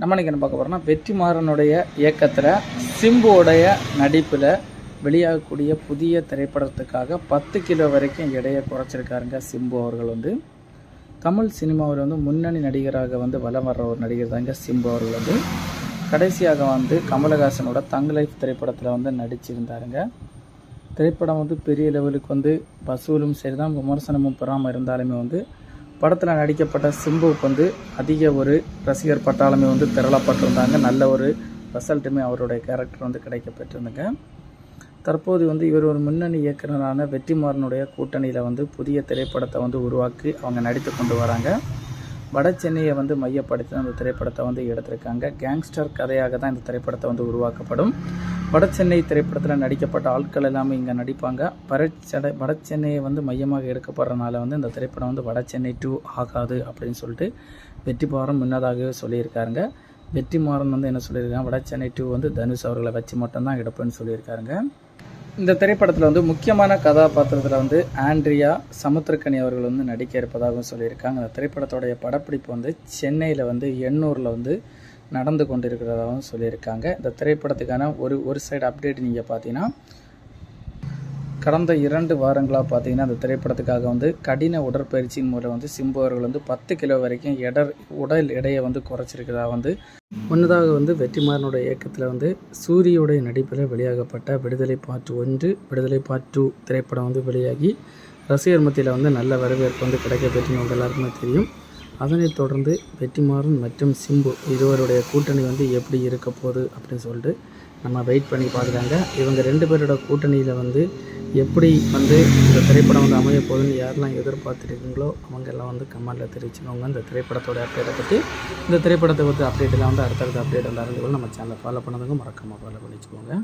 நம்ம இன்னைக்கு என்ன பார்க்க போகிறோம்னா வெற்றிமாறனுடைய இயக்கத்தில் சிம்புவோடைய நடிப்பில் வெளியாகக்கூடிய புதிய திரைப்படத்துக்காக பத்து கிலோ வரைக்கும் எடையை குறைச்சிருக்காருங்க சிம்பு அவர்கள் வந்து. தமிழ் சினிமாவில் வந்து முன்னணி நடிகராக வந்து வலம் வர்ற ஒரு நடிகர் தாங்க சிம்பு அவர்கள் வந்து. கடைசியாக வந்து கமலஹாசனோட தங் லைஃப் திரைப்படத்தில் வந்து நடிச்சிருந்தாருங்க. திரைப்படம் வந்து பெரிய லெவலுக்கு வந்து வசூலும் சரிதான் விமர்சனமும் பெறாமல் இருந்தாலுமே வந்து படத்தில் நடிக்கப்பட்ட சிம்புவுக்கு வந்து அதிக ஒரு ரசிகர் பட்டாளமே வந்து திரளப்பட்டிருந்தாங்க. நல்ல ஒரு ரிசல்ட்டுமே அவருடைய கேரக்டர் வந்து கிடைக்க பெற்றிருந்துங்க தற்போது வந்து இவர் ஒரு முன்னணி இயக்குனரான வெற்றிமாறனுடைய கூட்டணியில் வந்து புதிய திரைப்படத்தை வந்து உருவாக்கி அவங்க நடித்து கொண்டு வராங்க. வட சென்னையை வந்து மையப்படுத்தி அந்த திரைப்படத்தை வந்து எடுத்திருக்காங்க. கேங்ஸ்டர் கதையாக தான் இந்த திரைப்படத்தை வந்து உருவாக்கப்படும். வட சென்னை திரைப்படத்தில் நடிக்கப்பட்ட ஆட்கள் எல்லாமே இங்கே நடிப்பாங்க. வடச்சென்னை வட சென்னையை வந்து மையமாக எடுக்கப்படுறதுனால வந்து இந்த திரைப்படம் வந்து வட சென்னை டூ ஆகாது அப்படின்னு சொல்லிட்டு வெற்றிமாறன் முன்னதாகவே சொல்லியிருக்காருங்க. வெற்றிமாறன் வந்து என்ன சொல்லியிருக்காங்க? வட சென்னை டூ வந்து தனுஷ் அவர்களை வச்சு மட்டும்தான் எடுப்பேன்னு சொல்லியிருக்காருங்க. இந்த திரைப்படத்தில் வந்து முக்கியமான கதாபாத்திரத்தில் வந்து ஆண்ட்ரியா சமுத்திரக்கனி அவர்கள் வந்து நடிக்க இருப்பதாகவும் சொல்லியிருக்காங்க. அந்த திரைப்படத்தோடைய படப்பிடிப்பு வந்து சென்னையில் வந்து எண்ணூரில் வந்து நடந்து கொண்டிருக்கிறதாகவும் சொல்லியிருக்காங்க. இந்த திரைப்படத்துக்கான ஒரு ஒரு சைடு அப்டேட் நீங்கள் பார்த்தீங்கன்னா கடந்த இரண்டு வாரங்களாக பார்த்தீங்கன்னா அந்த திரைப்படத்துக்காக வந்து கடின உடற்பயிற்சியின் மூலம் வந்து சிம்பு அவர்கள் வந்து பத்து கிலோ வரைக்கும் எடர் உடல் எடையை வந்து குறைச்சிருக்கிறதா வந்து முன்னதாக வந்து வெற்றிமாறனுடைய இயக்கத்தில் வந்து சூரியோடைய நடிப்பில் வெளியாகப்பட்ட விடுதலை பார்ட் ஒன்று விடுதலை பார்ட் டூ திரைப்படம் வந்து வெளியாகி ரசிகர் மத்தியில் வந்து நல்ல வரவேற்பு வந்து கிடைக்க பெற்றுன்னு உங்கள் எல்லாருக்குமே தெரியும். அதனைத் தொடர்ந்து வெற்றிமாறன் மற்றும் சிம்பு இருவருடைய கூட்டணி வந்து எப்படி இருக்க போகுது அப்படின்னு சொல்லிட்டு நம்ம வெயிட் பண்ணி பார்க்குறாங்க இவங்க ரெண்டு பேரோட கூட்டணியில் வந்து எப்படி வந்து இந்த திரைப்படம் வந்து அமைய போகுதுன்னு யாரெல்லாம் எதிர்பார்த்துருக்கீங்களோ அவங்க எல்லாம் வந்து கமெண்டில் தெரிவிச்சுக்கோங்க. இந்த திரைப்படத்தோட அப்டேட்டை பற்றி இந்த திரைப்படத்தை பற்றி அப்டேட்டில் வந்து அடுத்தடுத்த அப்டேட் வந்து அறிந்து கொள்ள நம்ம சேனலை ஃபாலோ பண்ணதுங்க. மறக்காமல் ஃபாலோ பண்ணிச்சுக்கோங்க.